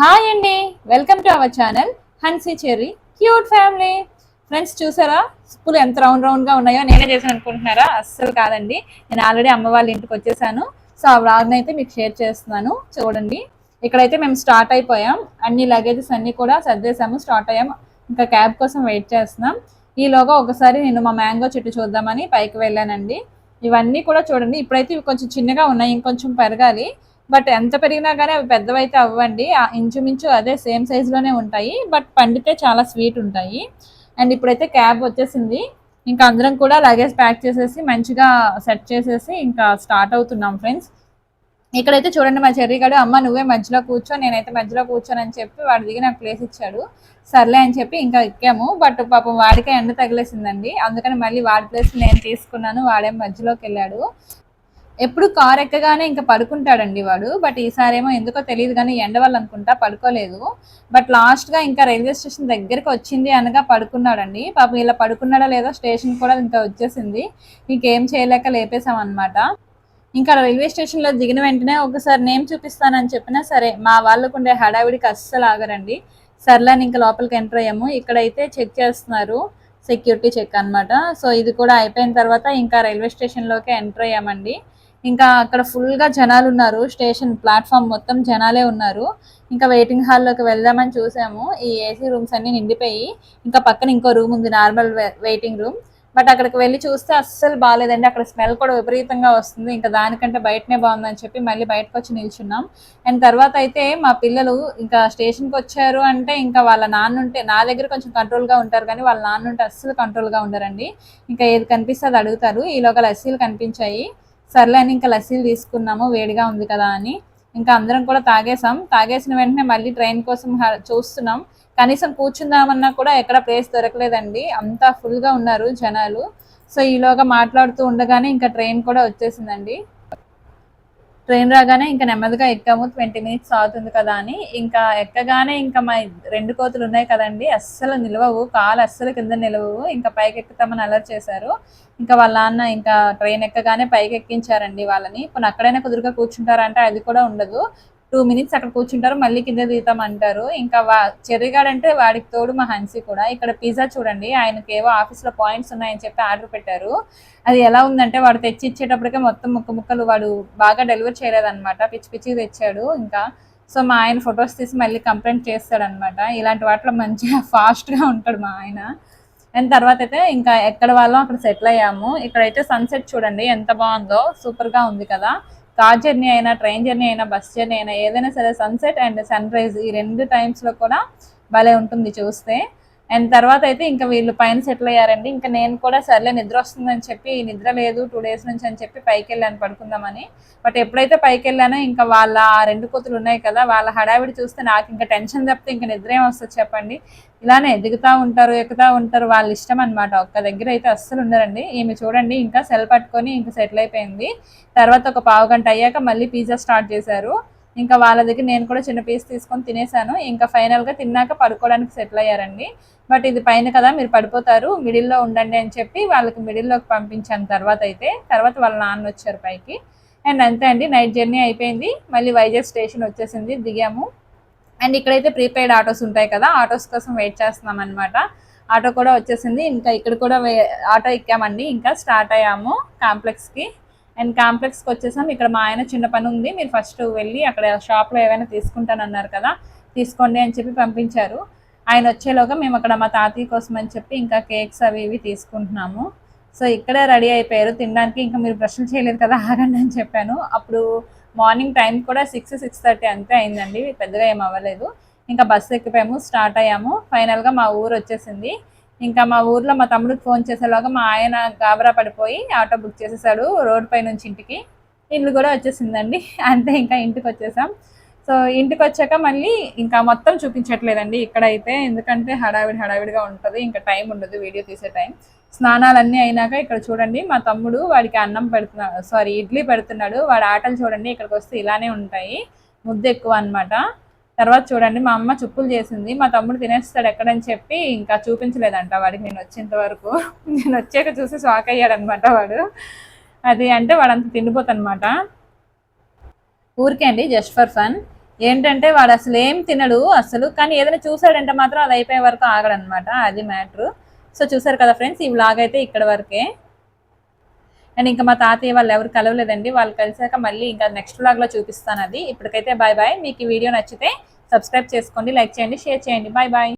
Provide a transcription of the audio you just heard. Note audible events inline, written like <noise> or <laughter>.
Hi అండి. Welcome to our channel Hansi Cherry cute family. Friends చూసారా? School ఎంత round రౌండ్గా ఉన్నాయో నేనే చేసాను అనుకుంటున్నారా? అస్సలు కాదండి. నేను ఆల్రెడీ అమ్మ వాళ్ళ ఇంటికి వచ్చేసాను. సో ఆ వ్లాగ్ అయితే మీకు షేర్ చేస్తున్నాను. చూడండి. ఇక్కడైతే మేము స్టార్ట్ అయిపోయాం. అన్ని లగేజెస్ అన్ని కూడా సర్దేశాము. స్టార్ట్ అయ్యాం. ఇంకా క్యాబ్ కోసం వెయిట్ చేస్తున్నాం. ఈలోగా ఒకసారి నేను మా మ్యాంగో చెట్టు చూద్దామని పైకి వెళ్ళానండి. ఇవన్నీ కూడా చూడండి. ఇప్పుడైతే ఇవి కొంచెం చిన్నగా ఉన్నాయి. ఇంకొంచెం పెరగాలి. బట్ ఎంత పెరిగినా కానీ అవి పెద్దవైతే అవ్వండి. ఇంచుమించు అదే సేమ్ సైజులోనే ఉంటాయి. బట్ పండితే చాలా స్వీట్ ఉంటాయి. అండ్ ఇప్పుడైతే క్యాబ్ వచ్చేసింది. ఇంకా అందరం కూడా లగేజ్ ప్యాక్ చేసేసి మంచిగా సెట్ చేసేసి ఇంకా స్టార్ట్ అవుతున్నాం ఫ్రెండ్స్. ఇక్కడైతే చూడండి మా చెర్రీ గడు అమ్మ నువ్వే మధ్యలో కూర్చో నేనైతే మధ్యలో కూర్చోనని చెప్పి వాడి దిగి నాకు ప్లేస్ ఇచ్చాడు. సర్లే అని చెప్పి ఇంకా ఎక్కాము. బట్ పాపం వాడికే ఎండ తగిలేసిందండి. అందుకని మళ్ళీ వాడి ప్లేస్ నేను తీసుకున్నాను. వాడే మధ్యలోకి వెళ్ళాడు. ఎప్పుడు కార్ ఎక్కగానే ఇంకా పడుకుంటాడండి వాడు బట్ ఈసారేమో ఎందుకో తెలియదు కానీ ఎండ వాళ్ళు అనుకుంటా పడుకోలేదు. బట్ లాస్ట్గా ఇంకా రైల్వే స్టేషన్ దగ్గరికి వచ్చింది అనగా పడుకున్నాడండి. పాపం ఇలా పడుకున్నాడా లేదా స్టేషన్ కూడా ఇంకా వచ్చేసింది. ఇంకేం చేయలేక లేపేశాం అనమాట ఇంకా రైల్వే స్టేషన్లో దిగిన వెంటనే ఒకసారి నేమ్ చూపిస్తానని చెప్పినా సరే మా వాళ్ళకు ఉండే హడావిడికి అస్సలు ఆగరండి. సర్లేని ఇంకా లోపలికి ఎంటర్ అయ్యాము. ఇక్కడైతే చెక్ చేస్తున్నారు సెక్యూరిటీ చెక్ అన్నమాట. సో ఇది కూడా అయిపోయిన తర్వాత ఇంకా రైల్వే స్టేషన్లోకి ఎంటర్ అయ్యామండి. ఇంకా అక్కడ ఫుల్గా జనాలు ఉన్నారు స్టేషన్ ప్లాట్ఫామ్ మొత్తం జనాలే ఉన్నారు. ఇంకా వెయిటింగ్ హాల్లోకి వెళ్దామని చూసాము. ఈ ఏసీ రూమ్స్ అన్ని నిండిపోయి ఇంకా పక్కన ఇంకో రూమ్ ఉంది నార్మల్ వెయిటింగ్ రూమ్. బట్ అక్కడికి వెళ్ళి చూస్తే అస్సలు బాగాలేదండి. అక్కడ స్మెల్ కూడా విపరీతంగా వస్తుంది. ఇంకా దానికంటే బయటనే బాగుందని చెప్పి మళ్ళీ బయటకు వచ్చి నిల్చున్నాం. అండ్ తర్వాత అయితే మా పిల్లలు ఇంకా స్టేషన్కి వచ్చారు అంటే ఇంకా వాళ్ళ నాన్న ఉంటే నా దగ్గర కొంచెం కంట్రోల్గా ఉంటారు కానీ వాళ్ళ నాన్న ఉంటే అస్సలు కంట్రోల్గా ఉండరండి. ఇంకా ఏది కనిపిస్తే అది అడుగుతారు. ఈలోగా లస్సీలు కనిపించాయి. సర్లే అని ఇంకా లస్సీలు తీసుకున్నాము వేడిగా ఉంది కదా అని. ఇంకా అందరం కూడా తాగేసాం తాగేసిన వెంటనే మళ్ళీ ట్రైన్ కోసం చూస్తున్నాం. కనీసం కూర్చుందామన్నా కూడా ఎక్కడ ప్లేస్ దొరకలేదండి. అంతా ఫుల్గా ఉన్నారు జనాలు. సో ఈలోగా మాట్లాడుతూ ఉండగానే ఇంకా ట్రైన్ కూడా వచ్చేసిందండి. ట్రైన్ రాగానే ఇంకా నెమ్మదిగా ఎక్కాము ట్వంటీ మినిట్స్ అవుతుంది కదా అని. ఇంకా ఎక్కగానే ఇంకా మా రెండు కోతులు ఉన్నాయి కదండి అస్సలు నిలవవు కాలు అస్సలు కింద నిలవవు. ఇంకా పైకి ఎక్కుతామని అలర్ట్ చేశారు. ఇంకా వాళ్ళ నాన్న ఇంకా ట్రైన్ ఎక్కగానే పైకి ఎక్కించారండి వాళ్ళని. కొన్ని అక్కడైనా కుదురుగా కూర్చుంటారంటే అది కూడా ఉండదు. టూ మినిట్స్ అక్కడ కూర్చుంటారు మళ్ళీ కింద దిగుతాం అంటారు. ఇంకా వా చెర్రిగాడు అంటే వాడికి తోడు మా హన్సీ కూడా. ఇక్కడ పిజ్జా చూడండి ఆయనకి ఏవో ఆఫీస్లో పాయింట్స్ ఉన్నాయని చెప్పి ఆర్డర్ పెట్టారు. అది ఎలా ఉందంటే వాడు తెచ్చి ఇచ్చేటప్పటికే మొత్తం ముక్క ముక్కలు వాడు బాగా డెలివర్ చేయలేదన్నమాట. పిచ్చి పిచ్చి తెచ్చాడు ఇంకా. సో మా ఆయన ఫొటోస్ తీసి మళ్ళీ కంప్లైంట్ చేస్తాడనమాట ఇలాంటి వాటిలో మంచిగా <laughs> ఫాస్ట్గా ఉంటాడు మా ఆయన. అండ్ తర్వాత అయితే ఇంకా ఎక్కడ వాళ్ళం అక్కడ సెటిల్ అయ్యాము. ఇక్కడైతే సన్సెట్ చూడండి ఎంత బాగుందో. సూపర్గా ఉంది కదా. కార్ జర్నీ అయినా ట్రైన్ జర్నీ అయినా బస్ జర్నీ అయినా ఏదైనా సరే సన్సెట్ అండ్ సన్ రైజ్ ఈ రెండు టైమ్స్లో కూడా భలే ఉంటుంది చూస్తే. అండ్ తర్వాత అయితే ఇంకా వీళ్ళు పైన సెటిల్ అయ్యారండి. ఇంకా నేను కూడా సర్లే నిద్ర వస్తుందని చెప్పి నిద్ర లేదు టూ డేస్ నుంచి అని చెప్పి పైకి వెళ్ళాను పడుకుందామని. బట్ ఎప్పుడైతే పైకి వెళ్ళానో ఇంకా వాళ్ళ రెండు కూతులు ఉన్నాయి కదా వాళ్ళ హడావిడి చూస్తే నాకు ఇంకా టెన్షన్ తప్పితే ఇంకా నిద్ర ఏం వస్తుంది చెప్పండి. ఇలానే దిగుతూ ఉంటారు ఎక్కుతూ ఉంటారు వాళ్ళ ఇష్టం అనమాట ఒక్క దగ్గర అయితే అస్సలు ఉండరండి. ఈమె చూడండి ఇంకా సెల్ పట్టుకొని ఇంకా సెటిల్ అయిపోయింది. తర్వాత ఒక పావు గంట అయ్యాక మళ్ళీ పిజ్జా స్టార్ట్ చేశారు. ఇంకా వాళ్ళ దగ్గర నేను కూడా చిన్న పీస్ తీసుకొని తినేసాను. ఇంకా ఫైనల్గా తిన్నాక పడుకోవడానికి సెటిల్ అయ్యారండి. బట్ ఇది పైన కదా మీరు పడిపోతారు మిడిల్లో ఉండండి అని చెప్పి వాళ్ళకి మిడిల్లోకి పంపించాను తర్వాత అయితే. తర్వాత వాళ్ళ నాన్న వచ్చారు పైకి. అండ్ అంతే అండి నైట్ జర్నీ అయిపోయింది. మళ్ళీ వైజాగ్ స్టేషన్ వచ్చేసింది దిగాము. అండ్ ఇక్కడైతే ప్రీపెయిడ్ ఆటోస్ ఉంటాయి కదా ఆటోస్ కోసం వెయిట్ చేస్తున్నాం అనమాట ఆటో కూడా వచ్చేసింది. ఇంకా ఇక్కడ కూడా ఆటో ఎక్కామండి. ఇంకా స్టార్ట్ అయ్యాము కాంప్లెక్స్కి అండ్ కాంప్లెక్స్కి వచ్చేసాం. ఇక్కడ మా ఆయన చిన్న పని ఉంది. మీరు ఫస్ట్ వెళ్ళి అక్కడ షాప్లో ఏవైనా తీసుకుంటానన్నారు కదా తీసుకోండి అని చెప్పి పంపించారు. ఆయన వచ్చేలోగా మేము అక్కడ మా తాతయ్య కోసం అని చెప్పి ఇంకా కేక్స్ అవి ఇవి తీసుకుంటున్నాము. సో ఇక్కడే రెడీ అయిపోయారు. తినడానికి ఇంకా మీరు బ్రష్లు చేయలేదు కదా ఆగండి అని చెప్పాను. అప్పుడు మార్నింగ్ టైం కూడా సిక్స్ సిక్స్ థర్టీ అంతే అయిందండి. పెద్దగా ఏం అవ్వలేదు. ఇంకా బస్సు ఎక్కిపోయాము స్టార్ట్ అయ్యాము. ఫైనల్గా మా ఊరు వచ్చేసింది. ఇంకా మా ఊర్లో మా తమ్ముడికి ఫోన్ చేసేలాగా మా ఆయన గాబరా పడిపోయి ఆటో బుక్ చేసేసాడు రోడ్ పై నుంచి ఇంటికి. ఇల్లు కూడా వచ్చేసిందండి. <laughs> అంతే ఇంకా ఇంటికి వచ్చేసాం. సో ఇంటికి వచ్చాక మళ్ళీ ఇంకా మొత్తం చూపించట్లేదండి ఇక్కడైతే. ఎందుకంటే హడావిడి హడావిడిగా ఉంటుంది. ఇంకా టైం ఉండదు వీడియో తీసే టైం. స్నానాలన్నీ అయినాక ఇక్కడ చూడండి మా తమ్ముడు వాడికి అన్నం పెడుతున్నాడు సారీ ఇడ్లీ పెడుతున్నాడు. వాడి ఆటలు చూడండి ఇక్కడికి వస్తే ఇలానే ఉంటాయి. ముద్ద ఎక్కువ అన్నమాట. తర్వాత చూడండి మా అమ్మ చుప్పులు చేసింది మా తమ్ముడు తినేస్తాడు ఎక్కడని చెప్పి ఇంకా చూపించలేదంట వాడికి నేను వచ్చేంత వరకు. నేను వచ్చాక చూసి షాక్ అయ్యాడనమాట వాడు. అది అంటే వాడంత తిండిపోతనమాట. ఊరికే అండి జస్ట్ ఫర్ ఫన్ ఏంటంటే వాడు అసలు ఏం తినడు అసలు కానీ ఏదైనా చూసాడంటే మాత్రం అది అయిపోయే వరకు ఆగడనమాట అది మ్యాటరు సో చూసారు కదా ఫ్రెండ్స్ ఈ బ్లాగ్ అయితే ఇక్కడ వరకే. అండ్ ఇంకా మా తాతయ్య వాళ్ళు ఎవరు కలవలేదండి. వాళ్ళు కలిసాక మళ్ళీ ఇంకా నెక్స్ట్ వ్లాగ్లో చూపిస్తాను అది. ఇప్పటికైతే బాయ్ బాయ్ మీకు ఈ వీడియో నచ్చితే సబ్స్క్రైబ్ చేసుకోండి లైక్ చేయండి షేర్ చేయండి. Bye bye